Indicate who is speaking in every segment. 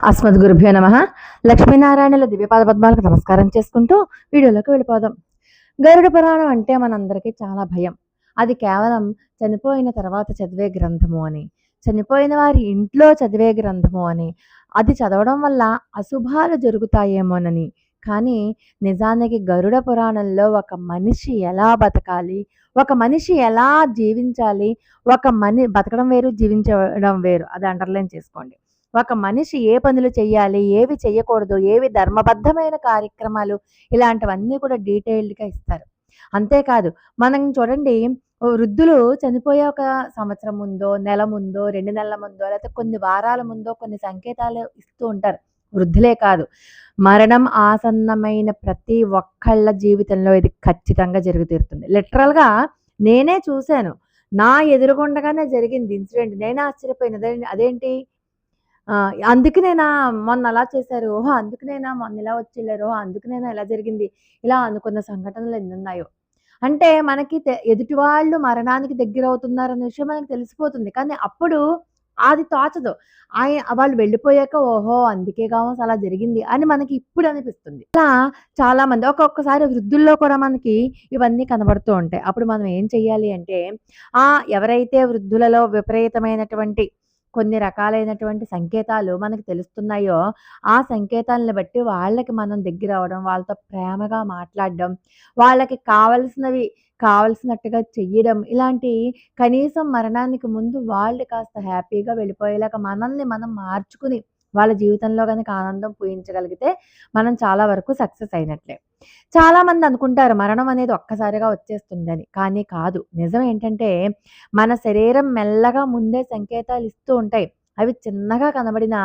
Speaker 1: అస్మద్ గురుభ్యో నమ. లక్ష్మీనారాయణల దివ్యపాద పద్మాలకు నమస్కారం చేసుకుంటూ వీడియోలోకి వెళ్ళిపోదాం. గరుడ పురాణం అంటే మనందరికీ చాలా భయం. అది కేవలం చనిపోయిన తర్వాత చదివే గ్రంథము అని. చనిపోయిన వారి ఇంట్లో చదివే గ్రంథము అని. అది చదవడం వల్ల అశుభాలు జరుగుతాయేమోనని. కానీ నిజానికి గరుడ పురాణంలో ఒక మనిషి ఎలా బతకాలి? ఒక మనిషి ఎలా జీవించాలి? ఒక మని బతకడం వేరు జీవించడం వేరు. అది అండర్లైన్ చేసుకోండి. ఒక మనిషి ఏ పనులు చేయాలి ఏవి చేయకూడదు ఏవి ధర్మబద్ధమైన కార్యక్రమాలు ఇలాంటివన్నీ కూడా డీటెయిల్డ్గా ఇస్తారు. అంతేకాదు మనం చూడండి వృద్ధులు చనిపోయే ఒక సంవత్సరం ముందో నెల ముందో రెండు నెలల ముందో లేకపోతే కొన్ని వారాల ముందో కొన్ని సంకేతాలు ఇస్తూ ఉంటారు. వృద్ధులే కాదు మరణం ఆసన్నమైన ప్రతి ఒక్కళ్ళ జీవితంలో ఇది ఖచ్చితంగా జరుగు తీరుతుంది. లిటరల్గా నేనే చూశాను నా ఎదురుగుండగానే జరిగింది ఇన్సిడెంట్ నేనే ఆశ్చర్యపోయినది అదేంటి? అందుకునేనా మొన్న అలా చేశారు. ఓహో అందుకునేనా మొన్న ఇలా వచ్చిళ్ళారు అందుకునేనా ఇలా జరిగింది. ఇలా అనుకున్న సంఘటనలు ఎన్ని ఉన్నాయో. అంటే మనకి ఎదుటి వాళ్ళు మరణానికి దగ్గర అవుతున్నారు అనే విషయం మనకి తెలిసిపోతుంది. కానీ అప్పుడు అది తోచదు. ఆయన వాళ్ళు వెళ్ళిపోయాక ఓహో అందుకే కావచ్చు అలా జరిగింది అని మనకి ఇప్పుడు అనిపిస్తుంది. అలా చాలా మంది ఒక్కొక్కసారి వృద్ధుల్లో కూడా మనకి ఇవన్నీ కనబడుతూ ఉంటాయి. అప్పుడు మనం ఏం చెయ్యాలి అంటే ఆ ఎవరైతే వృద్ధులలో విపరీతమైనటువంటి కొన్ని రకాలైనటువంటి సంకేతాలు మనకు తెలుస్తున్నాయో ఆ సంకేతాలను బట్టి వాళ్ళకి మనం దగ్గర అవడం వాళ్ళతో ప్రేమగా మాట్లాడడం వాళ్ళకి కావలసినవి కావలసినట్టుగా చెయ్యడం ఇలాంటి కనీసం మరణానికి ముందు వాళ్ళు కాస్త హ్యాపీగా వెళ్ళిపోయేలాగా మనల్ని మనం మార్చుకుని వాళ్ళ జీవితంలో కనుక ఆనందం పూయించగలిగితే మనం చాలా వరకు సక్సెస్ అయినట్లే. చాలామంది అనుకుంటారు మరణం అనేది ఒక్కసారిగా వచ్చేస్తుందని. కానీ కాదు. నిజం ఏంటంటే మన శరీరం మెల్లగా ముందే సంకేతాలు ఇస్తూ ఉంటాయి. అవి చిన్నగా కనబడిన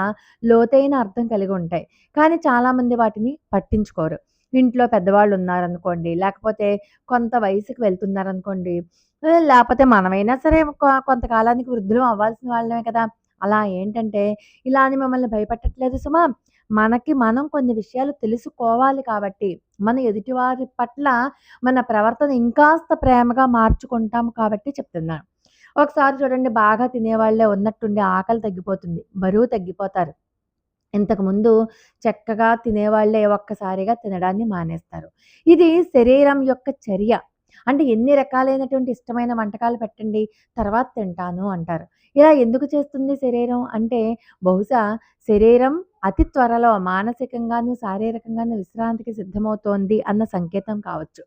Speaker 1: లోతైన అర్థం కలిగి ఉంటాయి. కానీ చాలామంది వాటిని పట్టించుకోరు. ఇంట్లో పెద్దవాళ్ళు ఉన్నారనుకోండి లేకపోతే కొంత వయసుకి వెళ్తున్నారనుకోండి లేకపోతే మనమైనా సరే కొంతకాలానికి వృద్ధులు అవ్వాల్సిన వాళ్ళమే కదా. అలా ఏంటంటే ఇలా అని మిమ్మల్ని భయపెట్టట్లేదు సుమా. మనకి మనం కొన్ని విషయాలు తెలుసుకోవాలి కాబట్టి మన ఎదుటివారి పట్ల మన ప్రవర్తన ఇంకాస్త ప్రేమగా మార్చుకుంటాం కాబట్టి చెప్తున్నాను ఒకసారి చూడండి బాగా తినేవాళ్ళే ఉన్నట్టుండి ఆకలి తగ్గిపోతుంది బరువు తగ్గిపోతారు. ఇంతకుముందు చక్కగా తినేవాళ్ళే ఒక్కసారిగా తినడాన్ని మానేస్తారు. ఇది శరీరం యొక్క చర్య. అంటే ఎన్ని రకాలైనటువంటి ఇష్టమైన వంటకాలు పెట్టండి తర్వాత తింటాను అంటారు. ఇలా ఎందుకు చేస్తుంది శరీరం? అంటే బహుశా శరీరం అతి త్వరలో మానసికంగాను శారీరకంగాను విశ్రాంతికి సిద్ధమవుతోంది అన్న సంకేతం కావచ్చు.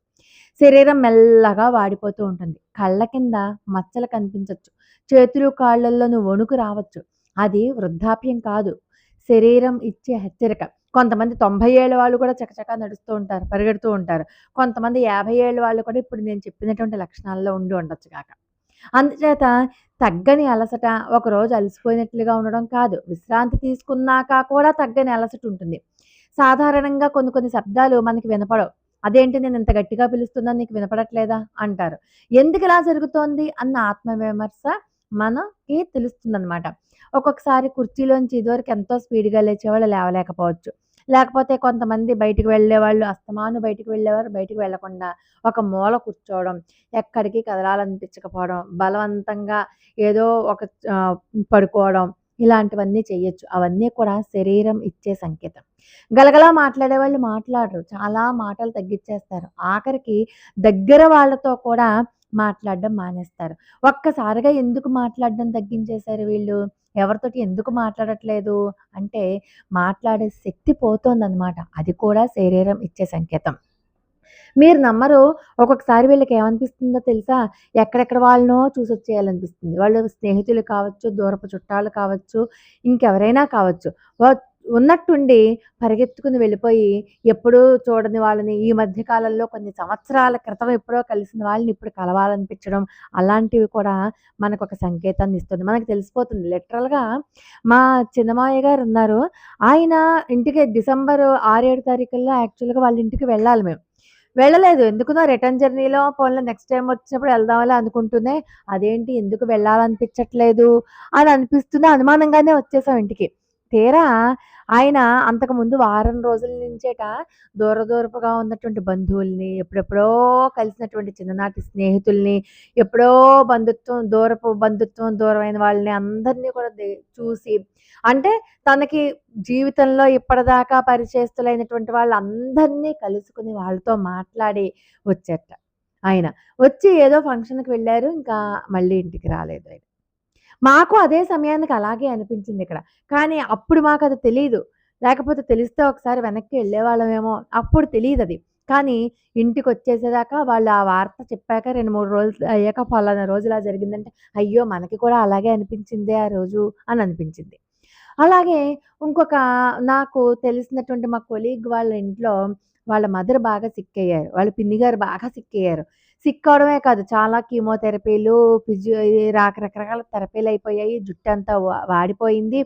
Speaker 1: శరీరం మెల్లగా వాడిపోతూ ఉంటుంది. కళ్ళ కింద మచ్చలు కనిపించవచ్చు చేతులు కాళ్ళల్లోనూ వణుకు రావచ్చు. అది వృద్ధాప్యం కాదు. శరీరం ఇచ్చే హెచ్చరిక. కొంతమంది తొంభై ఏళ్ళ వాళ్ళు కూడా చకచకా నడుస్తూ ఉంటారు పరిగెడుతూ ఉంటారు. కొంతమంది యాభై ఏళ్ళ వాళ్ళు కూడా ఇప్పుడు నేను చెప్పినటువంటి లక్షణాల్లో ఉండి ఉండొచ్చు కాక. అందుచేత తగ్గని అలసట ఒకరోజు అలసిపోయినట్లుగా ఉండడం కాదు. విశ్రాంతి తీసుకున్నాక కూడా తగ్గని అలసట ఉంటుంది. సాధారణంగా కొన్ని కొన్ని శబ్దాలు మనకి వినపడవు. అదేంటి నేను ఇంత గట్టిగా పిలుస్తున్నా నీకు వినపడట్లేదా? అంటారు. ఎందుకు ఇలా జరుగుతోంది? అన్న ఆత్మవిమర్శ మనకి తెలుస్తుందన్నమాట. ఒక్కొక్కసారి కుర్చీలోంచి ఇదివరకు ఎంతో స్పీడ్గా లేచేవాళ్ళు లేవలేకపోవచ్చు. లేకపోతే కొంతమంది బయటికి వెళ్ళే వాళ్ళు అస్తమాను బయటికి వెళ్ళేవారు బయటికి వెళ్ళకుండా ఒక మూల కూర్చోవడం ఎక్కడికి కదలాలనిపించకపోవడం బలవంతంగా ఏదో ఒక పడుకోవడం ఇలాంటివన్నీ చేయొచ్చు అవన్నీ కూడా శరీరం ఇచ్చే సంకేతం. గలగలా మాట్లాడే వాళ్ళు మాట్లాడరు. చాలా మాటలు తగ్గించేస్తారు ఆఖరికి దగ్గర వాళ్ళతో కూడా మాట్లాడడం మానేస్తారు. ఒక్కసారిగా ఎందుకు మాట్లాడడం తగ్గించేశారు వీళ్ళు? ఎవరితోటి ఎందుకు మాట్లాడట్లేదు? అంటే మాట్లాడే శక్తి పోతోందనమాట అది కూడా శరీరం ఇచ్చే సంకేతం. మీరు నమ్మరు ఒక్కొక్కసారి వీళ్ళకి ఏమనిపిస్తుందో తెలుసా? ఎక్కడెక్కడ వాళ్ళనో చూసి వచ్చేయాలనిపిస్తుంది. వాళ్ళు స్నేహితులు కావచ్చు దూరపు చుట్టాలు కావచ్చు ఇంకెవరైనా కావచ్చు. వా- ఉన్నట్టుండి పరిగెత్తుకుని వెళ్ళిపోయి ఎప్పుడూ చూడని వాళ్ళని ఈ మధ్య కాలంలో కొన్ని సంవత్సరాల క్రితం ఎప్పుడో కలిసిన వాళ్ళని ఇప్పుడు కలవాలనిపించడం అలాంటివి కూడా మనకు ఒక సంకేతాన్ని ఇస్తుంది. మనకు తెలిసిపోతుంది. లిటరల్గా మా చిన్నమాయ గారు ఉన్నారు. ఆయన ఇంటికి డిసెంబర్ ఆరేడు తారీఖుల్లో యాక్చువల్గా వాళ్ళ ఇంటికి వెళ్ళాలి మేము. వెళ్ళలేదు. ఎందుకునో రిటర్న్ జర్నీలో పోన్లో నెక్స్ట్ టైం వచ్చినప్పుడు వెళ్దామని అనుకుంటూనే అదేంటి? ఎందుకు వెళ్ళాలనిపించట్లేదు? అని అనిపిస్తుంది అనుమానంగానే వచ్చేసాం ఇంటికి. తీరా ఆయన అంతకుముందు వారం రోజుల నుంచేట దూర దూరపుగా ఉన్నటువంటి బంధువుల్ని, ఎప్పుడెప్పుడో కలిసినటువంటి చిన్ననాటి స్నేహితుల్ని, ఎప్పుడో బంధుత్వం దూరపు బంధుత్వం దూరమైన వాళ్ళని అందరినీ కూడా చూసి అంటే తనకి జీవితంలో ఇప్పటిదాకా పరిచయస్తులైనటువంటి వాళ్ళందరినీ కలుసుకుని వాళ్ళతో మాట్లాడి వచ్చేట ఆయన. వచ్చి ఏదో ఫంక్షన్‌కి వెళ్ళారు ఇంకా మళ్ళీ ఇంటికి రాలేదు ఆయన. మాకు అదే సమయానికి అలాగే అనిపించింది ఇక్కడ కానీ అప్పుడు మాకు అది తెలియదు లేకపోతే తెలిస్తే ఒకసారి వెనక్కి వెళ్ళేవాళ్ళమేమో అప్పుడు తెలియదు అది కానీ ఇంటికొచ్చేసేదాకా వాళ్ళు ఆ వార్త చెప్పాక 2, 3 రోజులు అయ్యాక పలానా రోజు ఇలా జరిగిందంటే, అయ్యో! మనకి కూడా అలాగే అనిపించిందే ఆ రోజు అని అనిపించింది. అలాగే ఇంకొక నాకు తెలిసినటువంటి మా కొలీగ్ వాళ్ళ ఇంట్లో వాళ్ళ మదర్ బాగా సిక్ అయ్యారు. వాళ్ళ పిన్ని గారు బాగా సిక్ అయ్యారు. సిక్ కాదు చాలా కీమోథెరపీలు, ఫిజియో ఈ రకరకాల థెరపీలు అయిపోయాయి జుట్టు అంతా వాడిపోయింది.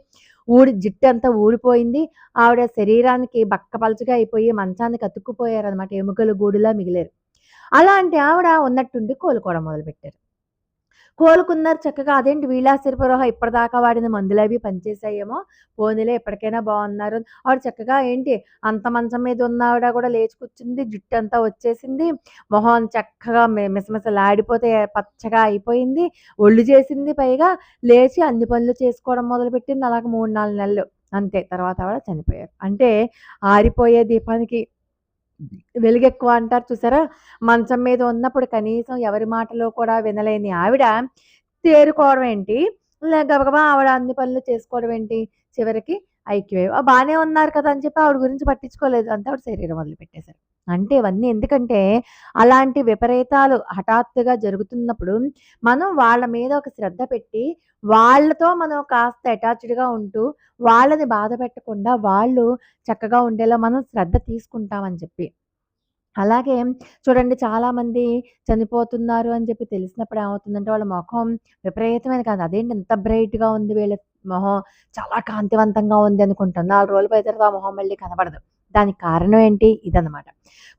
Speaker 1: ఊడి జుట్టంతా ఊడిపోయింది. ఆవిడ శరీరానికి బక్కపలచగా అయిపోయి మంచానికి అతుక్కుపోయారనమాట. ఎముకలు గూడులా మిగిలారు. అలాంటి ఆవిడ ఉన్నట్టుండి కోలుకోవడం మొదలుపెట్టారు. కోలుకున్నారు చక్కగా. అదేంటి వీలాసిరిపురహ ఇప్పటిదాకా వాడిన మందులు అవి పనిచేసాయేమో పోనీలే ఇప్పటికైనా బాగున్నారు ఆవిడ చక్కగా ఏంటి అంత మంచం మీద ఉన్న ఆవిడ కూడా లేచి కూర్చుంది. జుట్టంతా వచ్చేసింది. మొహం చక్కగా మిసమిసలాడిపోతే పచ్చగా అయిపోయింది. ఒళ్ళు చేసింది పైగా. లేచి అన్ని పనులు చేసుకోవడం మొదలుపెట్టింది. అలాగ 3, 4 నెలలు. అంతే తర్వాత ఆవిడ చనిపోయారు. అంటే ఆరిపోయే దీపానికి వెలుగెక్కువ అంటారు చూసారా? మంచం మీద ఉన్నప్పుడు కనీసం ఎవరి మాటలో కూడా వినలేని ఆవిడ తేరుకోవడం ఏంటి, గబగబా ఆవిడ అన్ని పనులు చేసుకోవడం ఏంటి, చివరికి ఐక్యమై ఆ! ఉన్నారు కదా! అని చెప్పి ఆవిడ గురించి పట్టించుకోలేదు. అంతా ఆవిడ శరీరం వదిలిపెట్టేశారు. అంటే ఇవన్నీ ఎందుకంటే అలాంటి విపరీతాలు హఠాత్తుగా జరుగుతున్నప్పుడు మనం వాళ్ళ మీద ఒక శ్రద్ధ పెట్టి, వాళ్ళతో మనం కాస్త అటాచ్డ్‌గా ఉంటూ, వాళ్ళని బాధ పెట్టకుండా వాళ్ళు చక్కగా ఉండేలా మనం శ్రద్ధ తీసుకుంటామని చెప్పి. అలాగే చూడండి చాలామంది చనిపోతున్నారు అని చెప్పి తెలిసినప్పుడు ఏమవుతుందంటే వాళ్ళ ముఖం విపరీతమైన కాదు. అదేంటి ఇంత బ్రైట్‌గా ఉంది వీళ్ళ మొహం చాలా కాంతివంతంగా ఉంది అనుకుంటాం. నాలుగు రోజులు పోయిన తర్వాత ఆ మొహం మళ్ళీ కనబడదు దానికి కారణం ఏంటి? ఇదనమాట.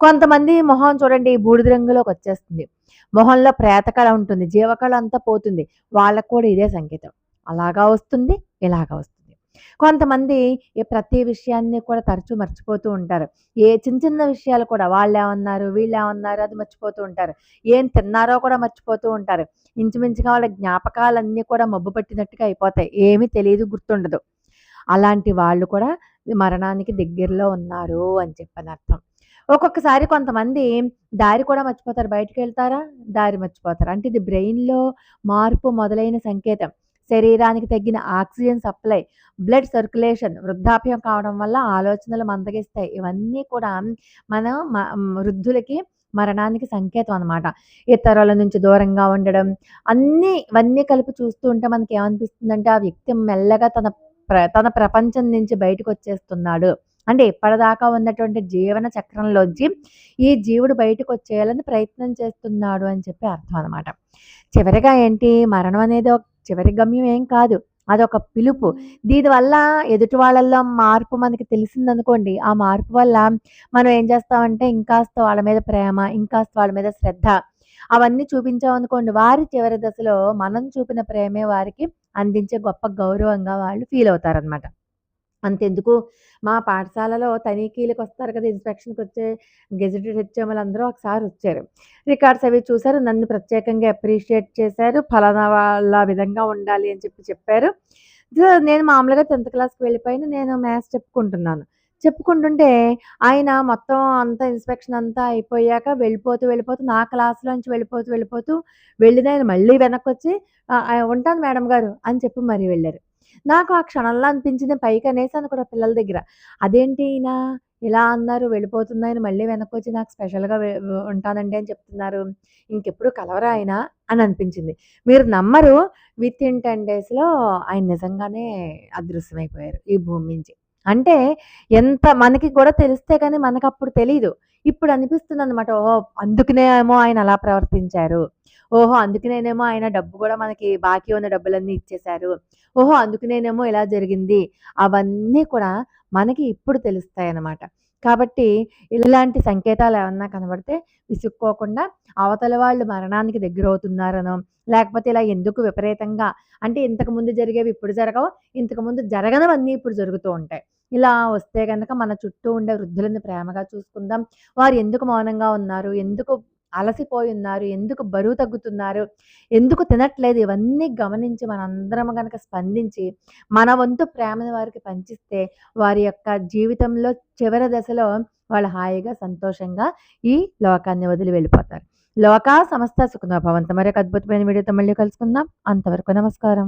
Speaker 1: కొంతమంది మొహం చూడండి బూడిద రంగులోకి వచ్చేస్తుంది మొహంలో ప్రేతకళ ఉంటుంది. జీవకళ అంతా పోతుంది. వాళ్ళకు కూడా ఇదే సంకేతం. అలాగా వస్తుంది. ఇలాగా వస్తుంది. కొంతమంది ఈ ప్రతి విషయాన్ని కూడా తరచూ మర్చిపోతూ ఉంటారు. ఏ చిన్న చిన్న విషయాలు కూడా వాళ్ళు ఏమన్నారు వీళ్ళు ఏమన్నారు అది మర్చిపోతూ ఉంటారు. ఏం తిన్నారో కూడా మర్చిపోతూ ఉంటారు. ఇంచుమించుగా వాళ్ళ జ్ఞాపకాలన్నీ కూడా మబ్బు పట్టినట్టుగా అయిపోతాయి. ఏమీ తెలియదు గుర్తుండదు. అలాంటి వాళ్ళు కూడా మరణానికి దగ్గరలో ఉన్నారు అని చెప్పనర్థం. ఒక్కొక్కసారి కొంతమంది దారి కూడా మర్చిపోతారు. బయటికెళ్తారా? దారి మర్చిపోతారు. అంటే ఇది బ్రెయిన్‌లో మార్పు మొదలైన సంకేతం. శరీరానికి తగ్గిన ఆక్సిజన్ సప్లై, బ్లడ్ సర్క్యులేషన్ వృద్ధాప్యం కావడం వల్ల ఆలోచనలు మందగిస్తాయి. ఇవన్నీ కూడా మనం వృద్ధులకి మరణానికి సంకేతం అనమాట. ఇతరుల నుంచి దూరంగా ఉండడం అన్నీ ఇవన్నీ కలిపి చూస్తూ ఉంటే మనకేమనిపిస్తుందంటే ఆ వ్యక్తి మెల్లగా తన తన ప్రపంచం నుంచి బయటకొచ్చేస్తున్నాడు. అంటే ఇప్పటిదాకా ఉన్నటువంటి జీవన చక్రంలోంచి ఈ జీవుడు బయటకొచ్చేయాలని ప్రయత్నం చేస్తున్నాడు అని చెప్పి అర్థం అనమాట. చివరిగా ఏంటి మరణం అనేది ఒక చివరి గమ్యం ఏం కాదు. అదొక పిలుపు. దీనివల్ల ఎదుటి వాళ్ళల్లో మార్పు మనకి తెలిసిందనుకోండి. ఆ మార్పు వల్ల మనం ఏం చేస్తామంటే ఇంకాస్త వాళ్ళ మీద ప్రేమ, ఇంకాస్త వాళ్ళ మీద శ్రద్ధ అవన్నీ చూపించామనుకోండి. వారి చివరి దశలో మనం చూపిన ప్రేమే వారికి అందించే గొప్ప గౌరవంగా వాళ్ళు ఫీల్ అవుతారనమాట. అంతెందుకు మా పాఠశాలలో తనిఖీలకొస్తారు కదా! ఇన్స్పెక్షన్కి వచ్చే గెజిటెడ్ హెచ్ఎంలందరూ ఒకసారి వచ్చారు. రికార్డ్స్ అవి చూసారు. నన్ను ప్రత్యేకంగా అప్రిషియేట్ చేశారు. ఫలానా వాళ్ళ విధంగా ఉండాలి అని చెప్పి చెప్పారు. నేను మామూలుగా 10థ్ క్లాస్‌కి వెళ్ళిపోయిన నేను మ్యాథ్స్ చెప్పుకుంటున్నాను. చెప్పుకుంటుంటే ఆయన మొత్తం అంతా ఇన్స్‌పెక్షన్ అంతా అయిపోయాక వెళ్ళిపోతూ, వెళ్ళిపోతూ నా క్లాసులోంచి వెళ్ళిపోతూ, వెళ్ళిపోతూ వెళ్ళినాయన మళ్ళీ వెనక్కొచ్చి వచ్చి "ఉంటాను మేడం గారు" అని చెప్పి మరీ వెళ్ళారు నాకు ఆ క్షణంలో అనిపించింది పైకనేసాను కూడా పిల్లల దగ్గర. అదేంటి ఈయన ఇలా అన్నారు వెళ్ళిపోతున్నాయన మళ్ళీ వెనక్కి వచ్చి నాకు స్పెషల్‌గా ఉంటానండి అని చెప్తున్నారు. ఇంకెప్పుడు కలవరా ఆయన అని అనిపించింది. మీరు నమ్మరు విత్ ఇన్ టెన్ డేస్‌లో ఆయన నిజంగానే అదృశ్యమైపోయారు ఈ భూమి నుంచి. అంటే ఎంత మనకి కూడా తెలిస్తే కానీ మనకు అప్పుడు తెలియదు ఇప్పుడు అనిపిస్తుంది అనమాట ఓహో! అందుకునేమో ఆయన అలా ప్రవర్తించారు. ఓహో! అందుకునేనేమో ఆయన డబ్బు కూడా మనకి బాకీ ఉన్న డబ్బులన్నీ ఇచ్చేశారు. ఓహో! అందుకునేనేమో ఇలా జరిగింది. అవన్నీ కూడా మనకి ఇప్పుడు తెలుస్తాయి అన్నమాట కాబట్టి ఇలాంటి సంకేతాలు ఏమన్నా కనబడితే విసుక్కోకుండా అవతల వాళ్ళు మరణానికి దగ్గరవుతున్నారనో, లేకపోతే ఇలా ఎందుకు విపరీతంగా అంటే ఇంతకుముందు జరిగేవి ఇప్పుడు జరగవు. ఇంతకుముందు జరగనవన్నీ ఇప్పుడు జరుగుతూ ఉంటాయి. ఇలా వస్తే కనుక మన చుట్టూ ఉండే వృద్ధులను ప్రేమగా చూసుకుందాం. వారు ఎందుకు మౌనంగా ఉన్నారు? ఎందుకు అలసిపోయి ఉన్నారు? ఎందుకు బరువు తగ్గుతున్నారు? ఎందుకు తినట్లేదు? ఇవన్నీ గమనించి మనందరం కనుక స్పందించి, మన వంతు ప్రేమను వారికి పంచిస్తే, వారి యొక్క జీవితంలో చివరి దశలో వాళ్ళు హాయిగా, సంతోషంగా ఈ లోకాన్ని వదిలి వెళ్ళిపోతారు. లోకా సమస్త సుఖనోభవంతం మరొక అద్భుతమైన వీడియోతో మళ్ళీ కలుసుకుందాం. అంతవరకు నమస్కారం.